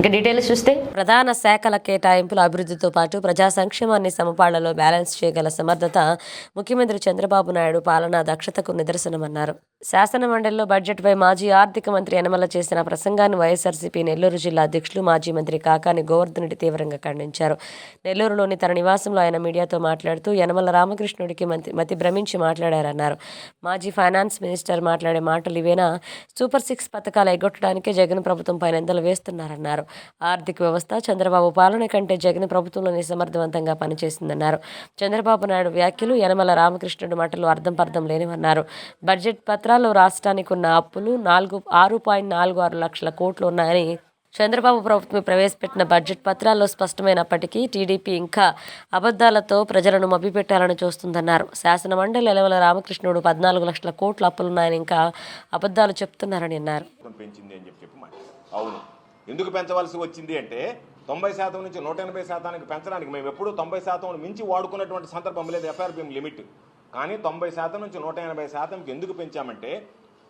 ఇక డీటెయిల్స్ చూస్తే ప్రధాన శాఖల కేటాయింపుల అభివృద్ధితో పాటు ప్రజా సంక్షేమాన్ని సమపాళ్ళలో బ్యాలెన్స్ చేయగల సమర్థత ముఖ్యమంత్రి చంద్రబాబు నాయుడు పాలనా దక్షతకు నిదర్శనమన్నారు. శాసన మండలిలో బడ్జెట్పై మాజీ ఆర్థిక మంత్రి యనమల చేసిన ప్రసంగాన్ని వైఎస్ఆర్సీపీ నెల్లూరు జిల్లా అధ్యక్షులు మాజీ మంత్రి కాకాని గోవర్ధన్ రెడ్డి తీవ్రంగా ఖండించారు. నెల్లూరులోని తన నివాసంలో ఆయన మీడియాతో మాట్లాడుతూ యనమల రామకృష్ణుడికి మతి మతి భ్రమించి మాట్లాడారన్నారు. మాజీ ఫైనాన్స్ మినిస్టర్ మాట్లాడే మాటలు ఇవేనా? సూపర్ సిక్స్ పథకాలు ఎగ్గొట్టడానికే జగన్ ప్రభుత్వం పైన నిందలు వేస్తున్నారన్నారు. ఆర్థిక వ్యవస్థ చంద్రబాబు పాలన కంటే జగన్ ప్రభుత్వంలోనే సమర్థవంతంగా పనిచేసిందన్నారు చంద్రబాబు నాయుడు వ్యాఖ్యలు యనమల రామకృష్ణుడు మాటలు అర్థం పర్థం లేనివన్నారు. బడ్జెట్ పత్రాల్లో రాష్ట్రానికి ఉన్న అప్పులు నాలుగు ఆరు పాయింట్ నాలుగు ఆరు లక్షల కోట్లు ఉన్నాయని చంద్రబాబు ప్రభుత్వం ప్రవేశపెట్టిన బడ్జెట్ పత్రాల్లో స్పష్టమైనప్పటికీ టీడీపీ ఇంకా అబద్ధాలతో ప్రజలను మభ్యపెట్టాలని చూస్తుందన్నారు. శాసనమండలి ఎలవల రామకృష్ణుడు పద్నాలుగు లక్షల కోట్ల అప్పులున్నాయని ఇంకా అబద్ధాలు చెప్తున్నారని అన్నారు. అవును. ఎందుకు పెంచవలసి వచ్చింది అంటే తొంభై శాతం నుంచి నూట ఎనభై శాతానికి పెంచడానికి మేము ఎప్పుడూ తొంభై శాతం మించి వాడుకున్నటువంటి సందర్భం లేదు ఎఫ్ఆర్బిఎం లిమిట్ కానీ తొంభై శాతం నుంచి నూట ఎనభై శాతంకి ఎందుకు పెంచామంటే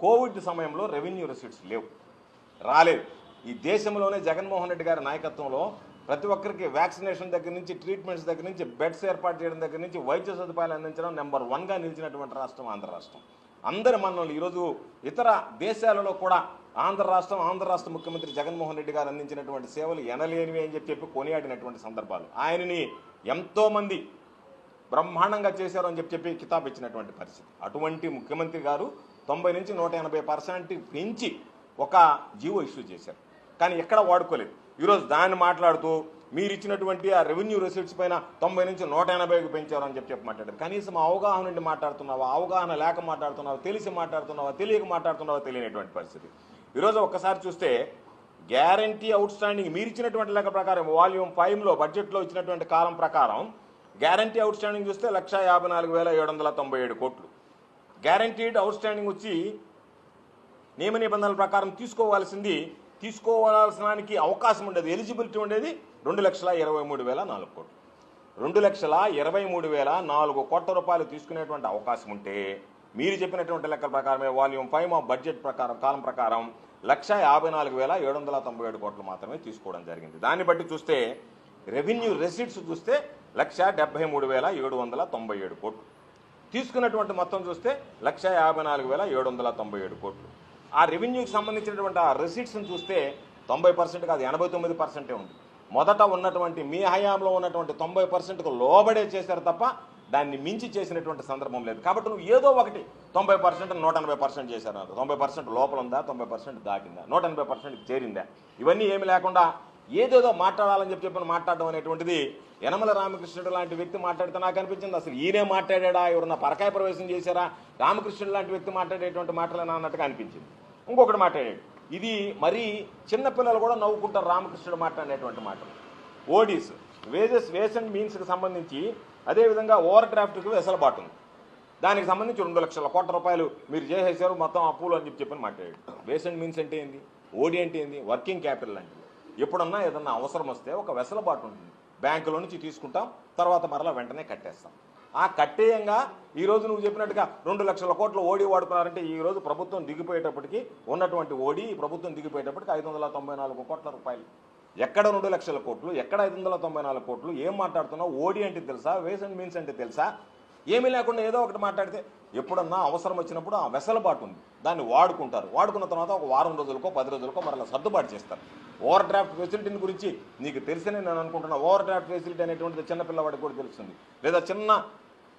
కోవిడ్ సమయంలో రెవెన్యూ రిసీట్స్ లేవు. రాలేదు. ఈ దేశంలోనే జగన్మోహన్ రెడ్డి గారి నాయకత్వంలో ప్రతి ఒక్కరికి వ్యాక్సినేషన్ దగ్గర నుంచి ట్రీట్మెంట్స్ దగ్గర నుంచి బెడ్స్ ఏర్పాటు చేయడం దగ్గర నుంచి వైద్య సదుపాయాలు అందించడం నెంబర్ వన్గా నిలిచినటువంటి రాష్ట్రం ఆంధ్ర రాష్ట్రం. అందరి మనల్ని ఈరోజు ఇతర దేశాలలో కూడా ఆంధ్ర రాష్ట్రం ఆంధ్ర రాష్ట్ర ముఖ్యమంత్రి జగన్మోహన్ రెడ్డి గారు అందించినటువంటి సేవలు ఎనలేనివి అని చెప్పి చెప్పి కొనియాడినటువంటి సందర్భాలు. ఆయనని ఎంతోమంది బ్రహ్మాండంగా చేశారు అని చెప్పి చెప్పి కితాబ్ ఇచ్చినటువంటి పరిస్థితి. అటువంటి ముఖ్యమంత్రి గారు తొంభై నుంచి నూట ఎనభై పర్సెంట్ పెంచి ఒక జీవో ఇష్యూ చేశారు. కానీ ఎక్కడ వాడుకోలేదు. ఈరోజు దాన్ని మాట్లాడుతూ మీరు ఇచ్చినటువంటి ఆ రెవెన్యూ రిసీట్స్ పైన తొంభై నుంచి నూట ఎనభైకి పెంచారు అని చెప్పి చెప్పి మాట్లాడారు. కనీసం అవగాహన నుండి మాట్లాడుతున్నావా? అవగాహన లేక మాట్లాడుతున్నావా? తెలిసి మాట్లాడుతున్నావా? తెలియక మాట్లాడుతున్నావా? తెలియనటువంటి పరిస్థితి. ఈరోజు ఒక్కసారి చూస్తే గ్యారంటీ అవుట్ స్టాండింగ్ మీరు ఇచ్చినటువంటి లెక్క ప్రకారం వాల్యూమ్ ఫైవ్లో బడ్జెట్లో ఇచ్చినటువంటి కాలం ప్రకారం గ్యారంటీ అవుట్ స్టాండింగ్ చూస్తే లక్ష యాభై నాలుగు వేల ఏడు వందల తొంభై ఏడు కోట్లు. గ్యారంటీడ్ అవుట్ స్టాండింగ్ వచ్చి నియమ నిబంధనల ప్రకారం తీసుకోవాల్సింది తీసుకోవాల్సినానికి అవకాశం ఉండేది ఎలిజిబిలిటీ ఉండేది రెండు లక్షల ఇరవై మూడు వేల నాలుగు కోట్లు. రెండు లక్షల ఇరవై మూడు వేల నాలుగు కోట్ల రూపాయలు తీసుకునేటువంటి అవకాశం ఉంటే మీరు చెప్పినటువంటి లెక్కల ప్రకారమే వాల్యూమ్ ఫైవ్ ఆఫ్ బడ్జెట్ ప్రకారం కాలం ప్రకారం లక్ష యాభై నాలుగు వేల ఏడు వందల తొంభై ఏడు కోట్లు మాత్రమే తీసుకోవడం జరిగింది. దాన్ని బట్టి చూస్తే రెవెన్యూ రెసిట్స్ చూస్తే లక్ష డెబ్బై మూడు వేల ఏడు వందల తొంభై ఏడు కోట్లు. తీసుకున్నటువంటి మొత్తం చూస్తే లక్ష యాభై నాలుగు వేల ఏడు వందల తొంభై ఏడు కోట్లు. ఆ రెవెన్యూకి సంబంధించినటువంటి ఆ రెసిడ్స్ని చూస్తే తొంభై పర్సెంట్ కాదు ఎనభై తొమ్మిది పర్సెంటే ఉంది. మొదట ఉన్నటువంటి మీ హయాంలో ఉన్నటువంటి తొంభై పర్సెంట్కు లోబడే చేశారు తప్ప దాన్ని మించి చేసినటువంటి సందర్భం లేదు. కాబట్టి నువ్వు ఏదో ఒకటి తొంభై పర్సెంట్ నూట ఎనభై పర్సెంట్ చేశారు తొంభై పర్సెంట్ లోపల ఉందా? తొంభై పర్సెంట్ దాటిందా నూట ఎనభై పర్సెంట్ చేరిందా? ఇవన్నీ ఏమి లేకుండా ఏదేదో మాట్లాడాలని చెప్పి చెప్పిన మాట్లాడడం అనేటువంటిది యనమల రామకృష్ణుడు లాంటి వ్యక్తి మాట్లాడితే నాకు అనిపించింది. అసలు ఈయనే మాట్లాడా ఎవరన్నా పరకాయ ప్రవేశం చేశారా? రామకృష్ణుడు లాంటి వ్యక్తి మాట్లాడేటువంటి మాటలేనా అన్నట్టుగా అనిపించింది. ఇంకొకటి మాట్లాడాడు. ఇది మరీ చిన్నపిల్లలు కూడా నవ్వుకుంటారు రామకృష్ణుడు మాట్లాడేటువంటి మాటలు. ఓడీస్. వేజెస్ వేస్ అండ్ మీన్స్కి సంబంధించి అదేవిధంగా ఓవర్ డ్రాఫ్ట్కి వెసలుబాటు ఉంది. దానికి సంబంధించి రెండు లక్షల కోట్ల రూపాయలు మీరు చేసేసారు మొత్తం అప్పులు అని చెప్పి చెప్పని మాట్లాడాడు. వేస్ అండ్ మీన్స్ అంటే ఏంది? ఓడి అంటే ఏంది? వర్కింగ్ క్యాపిటల్ లాంటిది ఎప్పుడన్నా ఏదన్నా అవసరం వస్తే ఒక వెసలుబాటు ఉంటుంది. బ్యాంకులో నుంచి తీసుకుంటాం తర్వాత మరలా వెంటనే కట్టేస్తాం. ఆ కట్టేయంగా ఈ రోజు నువ్వు చెప్పినట్టుగా రెండు లక్షల కోట్లు ఓడి వాడుకున్నారంటే ఈ రోజు ప్రభుత్వం దిగిపోయేటప్పటికి ఉన్నటువంటి ఓడి ప్రభుత్వం దిగిపోయేటప్పటికి ఐదు వందల తొంభై నాలుగు కోట్ల రూపాయలు. ఎక్కడ రెండు లక్షల కోట్లు ఎక్కడ ఐదు వందల తొంభై నాలుగు కోట్లు ఏం మాట్లాడుతున్నావు ఓడి అంటే తెలుసా వేస్ అండ్ మీన్స్ అంటే తెలుసా? ఏమీ లేకుండా ఏదో ఒకటి మాట్లాడితే ఎప్పుడన్నా అవసరం వచ్చినప్పుడు ఆ వెసలుబాటు ఉంది. దాన్ని వాడుకుంటారు. వాడుకున్న తర్వాత ఒక వారం రోజులకో పది రోజులకో మరలా సర్దుబాటు చేస్తారు. ఓవర్ డ్రాఫ్ట్ ఫెసిలిటీని గురించి నీకు తెలిసనే నేను అనుకుంటున్నా. ఓవర్ డ్రాఫ్ట్ ఫెసిలిటీ అనేటువంటిది చిన్న పిల్లవాడికి కూడా తెలుస్తుంది. లేదా చిన్న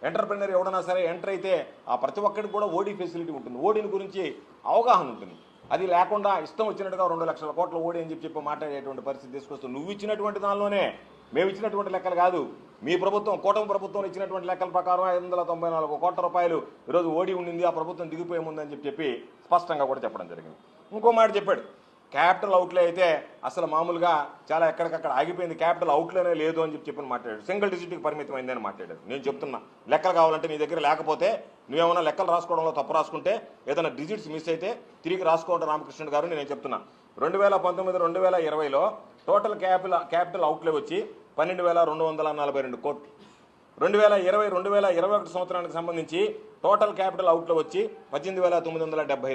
ఎంటర్ప్రినర్ ఎవడన్నా సరే ఎంటర్ అయితే ఆ ప్రతి ఒక్కరికి కూడా ఓడీ ఫెసిలిటీ ఉంటుంది. ఓడీని గురించి అవగాహన ఉంటుంది. అది లేకుండా ఇష్టం వచ్చినట్టుగా రెండు లక్షల కోట్లు ఓడి అని చెప్పి చెప్పి మాట్లాడేటువంటి పరిస్థితి తీసుకొస్తూ నువ్వు ఇచ్చినటువంటి దానిలోనే మేము ఇచ్చినటువంటి లెక్కలు కాదు. మీ ప్రభుత్వం కూటమి ప్రభుత్వం ఇచ్చినటువంటి లెక్కల ప్రకారం ఐదు వందల తొంభై నాలుగు కోట్ల రూపాయలు ఈరోజు ఓడి ఉండింది ఆ ప్రభుత్వం దిగిపోయే ముందని చెప్పి చెప్పి స్పష్టంగా కూడా చెప్పడం జరిగింది. ఇంకో మాట చెప్పాడు. క్యాపిటల్ అవుట్లే అయితే అసలు మామూలుగా చాలా ఎక్కడికక్కడ ఆగిపోయింది. క్యాపిటల్ అవుట్లేనే లేదు అని చెప్పి చెప్పని మాట్లాడాడు. సింగిల్ డిజిట్కి పరిమితం అయిందని మాట్లాడాడు. నేను చెప్తున్నా లెక్కలు కావాలంటే నీ దగ్గర లేకపోతే నువ్వేమైనా లెక్కలు రాసుకోవడంలో తప్పు రాసుకుంటే ఏదైనా డిజిట్స్ మిస్ అయితే తిరిగి రాసుకోవడం రామకృష్ణుడు గారు నేను చెప్తున్నా. రెండు వేల పంతొమ్మిది రెండు వేల ఇరవైలో టోటల్ క్యాపిటల్ క్యాపిటల్ అవుట్లే వచ్చి పన్నెండు వేల రెండు వందల నలభై రెండు కోట్లు. రెండు వేల ఇరవై రెండు వేల ఇరవై ఒకటి సంవత్సరానికి సంబంధించి టోటల్ క్యాపిటల్ అవుట్లో వచ్చి పద్దెనిమిది వేల తొమ్మిది వందల డెబ్బై